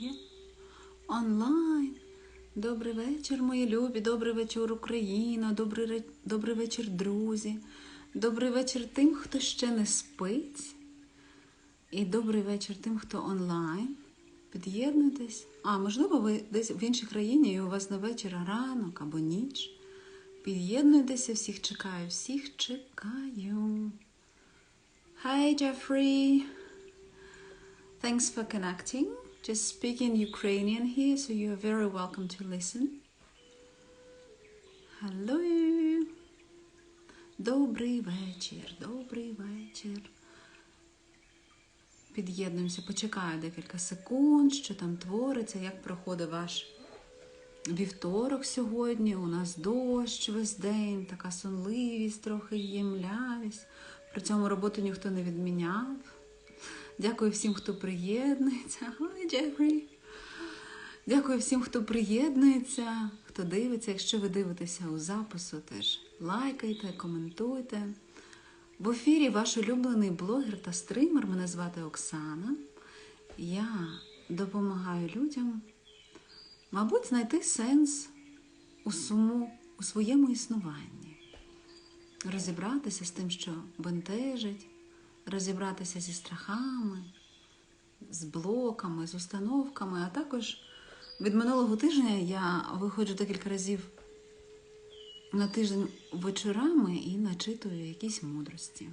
Є? Онлайн. Добрий вечір, мої любі, добрий вечір, Україна, добрий, добрий вечір, друзі. Добрий вечір тим, хто ще не спить. І добрий вечір тим, хто онлайн. Під'єднуйтесь. А, можливо, ви десь в іншій країні і у вас на вечір ранок або ніч. Під'єднуйтеся, всіх чекаю, всіх чекаю. Hi, Jeffrey. Thanks for connecting. Just speaking Ukrainian here, so you're very welcome to listen. Hello. Добрий вечір, добрий вечір. Під'єднуємося, почекаю декілька секунд, що там твориться, як проходить ваш вівторок сьогодні. У нас дощ весь день, така сонливість, трохи є. При цьому роботу ніхто не відміняв. Дякую всім, хто приєднується. Hi, Jeffrey. Дякую всім, хто приєднується, хто дивиться. Якщо ви дивитеся у запису, теж лайкайте, коментуйте. В ефірі ваш улюблений блогер та стример. Мене звати Оксана. Я допомагаю людям, мабуть, знайти сенс у, суму, у своєму існуванні, розібратися з тим, що бентежить, розібратися зі страхами, з блоками, з установками, а також від минулого тижня я виходжу декілька разів на тиждень вечорами і начитую якісь мудрості.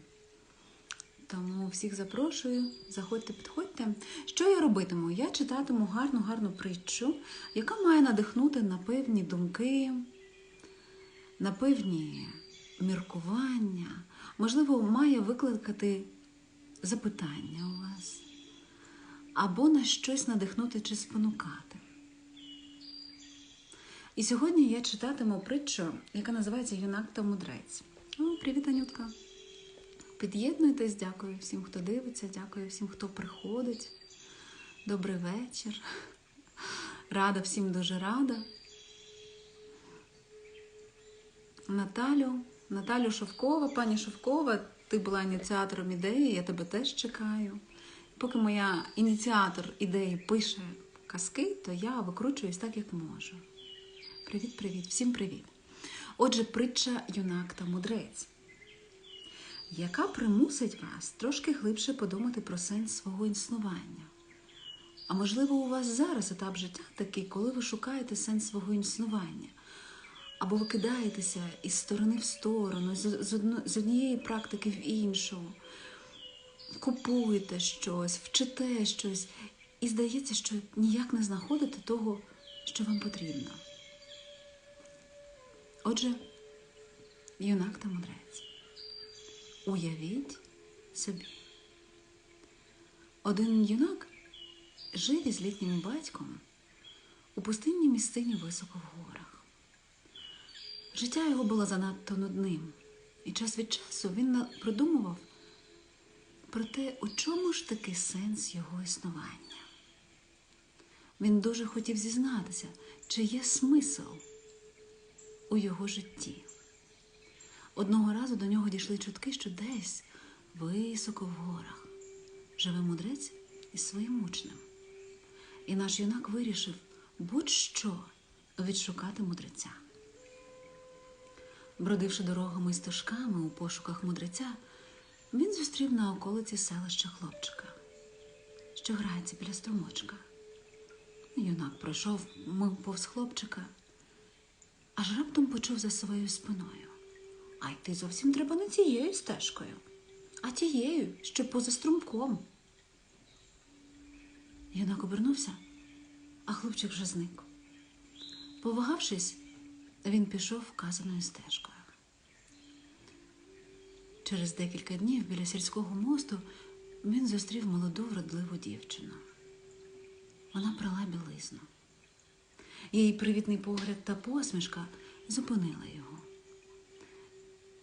Тому всіх запрошую, заходьте, підходьте. Що я робитиму? Я читатиму гарну, гарну притчу, яка має надихнути на певні думки, на певні міркування, можливо, має викликати запитання у вас, або на щось надихнути чи спонукати. І сьогодні я читатиму притчу, яка називається Юнак та мудрець. О, привіт, Анютка! Під'єднуйтесь, дякую всім, хто дивиться, дякую всім, хто приходить. Добрий вечір. Рада всім дуже рада. Наталю, Наталю Шовкова, пані Шовкова, ти була ініціатором ідеї, я тебе теж чекаю. Поки моя ініціатор ідеї пише казки, то я викручуюсь так, як можу. Привіт-привіт, всім привіт. Отже, притча юнак та мудрець, яка примусить вас трошки глибше подумати про сенс свого існування. А можливо, у вас зараз етап життя такий, коли ви шукаєте сенс свого існування, або ви кидаєтеся із сторони в сторону, з, однієї практики в іншу, купуєте щось, вчите щось, і здається, що ніяк не знаходите того, що вам потрібно. Отже, юнак та мудрець. Уявіть собі. Один юнак жив із літнім батьком у пустинній місцині високо в горах. Життя його було занадто нудним, і час від часу він продумував про те, у чому ж таки сенс його існування. Він дуже хотів зізнатися, чи є смисл у його житті. Одного разу до нього дійшли чутки, що десь, високо в горах, живе мудрець із своїм учнем. І наш юнак вирішив будь-що відшукати мудреця. Бродивши дорогами і стежками у пошуках мудреця, він зустрів на околиці селища хлопчика, що грається біля струмочка. Юнак пройшов мив повз хлопчика, аж раптом почув за своєю спиною. А йти зовсім треба не цією стежкою, а тією, що поза струмком. Юнак обернувся, а хлопчик вже зник. Повагавшись, він пішов вказаною стежкою. Через декілька днів біля сільського мосту він зустрів молоду вродливу дівчину. Вона прала білизну. Її привітний погляд та посмішка зупинили його.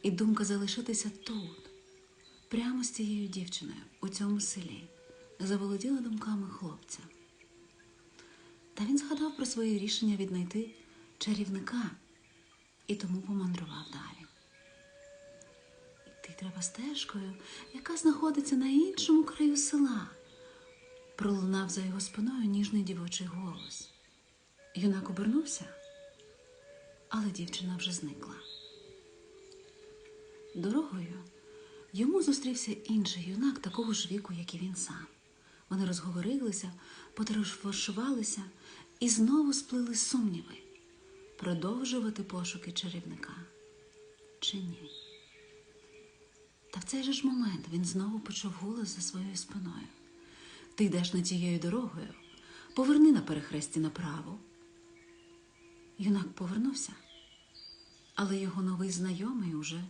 І думка залишитися тут, прямо з цією дівчиною, у цьому селі, заволоділа думками хлопця. Та він згадав про своє рішення віднайти чарівника і тому помандрував далі. Йти треба стежкою, яка знаходиться на іншому краю села, пролунав за його спиною ніжний дівочий голос. Юнак обернувся, але дівчина вже зникла. Дорогою йому зустрівся інший юнак такого ж віку, як і він сам. Вони розговорилися, потрошвашувалися і знову сплили сумніви продовжувати пошуки чарівника чи ні. Та в цей же ж момент він знову почув голос за своєю спиною. Ти йдеш не тією дорогою, поверни на перехресті направо. Юнак повернувся, але його новий знайомий уже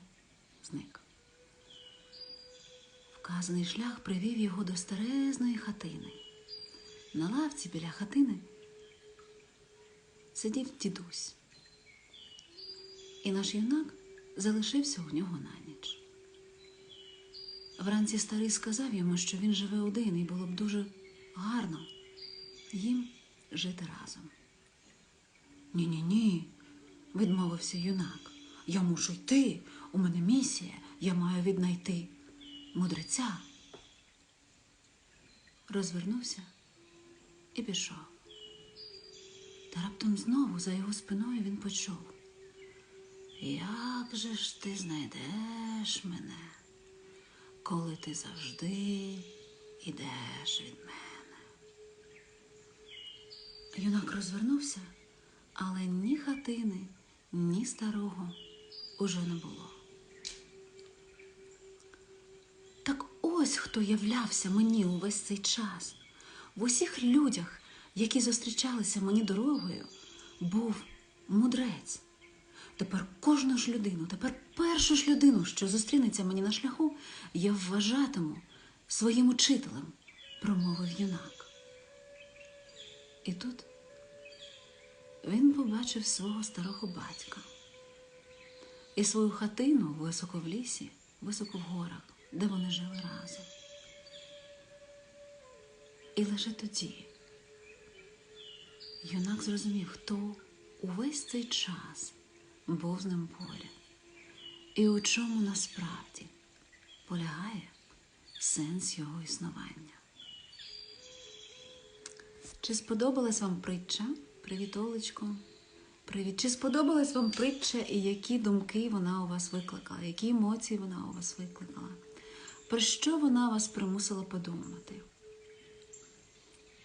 зник. Вказаний шлях привів його до старезної хатини. На лавці біля хатини сидів дідусь. І наш юнак залишився у нього на ніч. Вранці старий сказав йому, що він живе один і було б дуже гарно їм жити разом. Ні, ні, ні, відмовився юнак. Я мушу йти. У мене місія, я маю віднайти мудреця. Розвернувся і пішов. Та раптом знову за його спиною він почув. Як же ж ти знайдеш мене, коли ти завжди йдеш від мене? Юнак розвернувся, але ні хатини, ні старого уже не було. Так ось хто являвся мені увесь цей час. В усіх людях, які зустрічалися мені дорогою, був мудрець. Тепер кожну ж людину, тепер першу ж людину, що зустрінеться мені на шляху, я вважатиму своїм учителем, промовив юнак. І тут він побачив свого старого батька і свою хатину високо в лісі, високо в горах, де вони жили разом. І лише тоді юнак зрозумів, хто увесь цей час був з ним поряд. І у чому насправді полягає сенс його існування. Чи сподобалась вам притча? Привіт, Олечко. Привіт. Чи сподобалась вам притча і які думки вона у вас викликала, які емоції вона у вас викликала? Про що вона вас примусила подумати?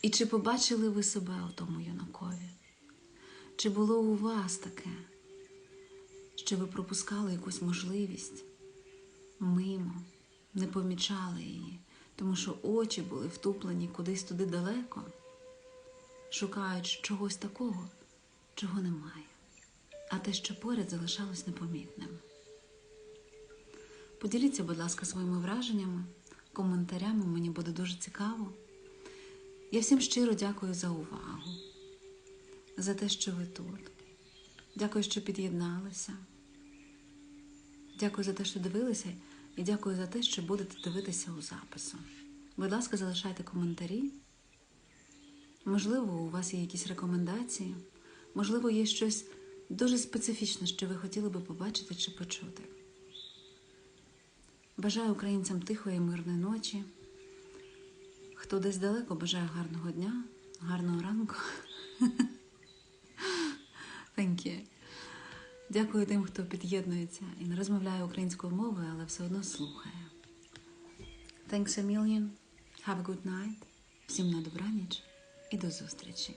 І чи побачили ви себе у тому юнакові? Чи було у вас таке, що ви пропускали якусь можливість мимо, не помічали її, тому що очі були втуплені кудись туди далеко, шукаючи чогось такого, чого немає, а те, що поряд залишалось непомітним. Поділіться, будь ласка, своїми враженнями, коментарями, мені буде дуже цікаво. Я всім щиро дякую за увагу, за те, що ви тут. Дякую, що під'єдналися. Дякую за те, що дивилися, і дякую за те, що будете дивитися у запису. Будь ласка, залишайте коментарі. Можливо, у вас є якісь рекомендації, можливо, є щось дуже специфічне, що ви хотіли би побачити чи почути. Бажаю українцям тихої мирної ночі. Хто десь далеко бажає гарного дня, гарного ранку. Thank you. Дякую тим, хто під'єднується і не розмовляє українською мовою, але все одно слухає. Thanks a million. Have a good night. Всім на добраніч і до зустрічі.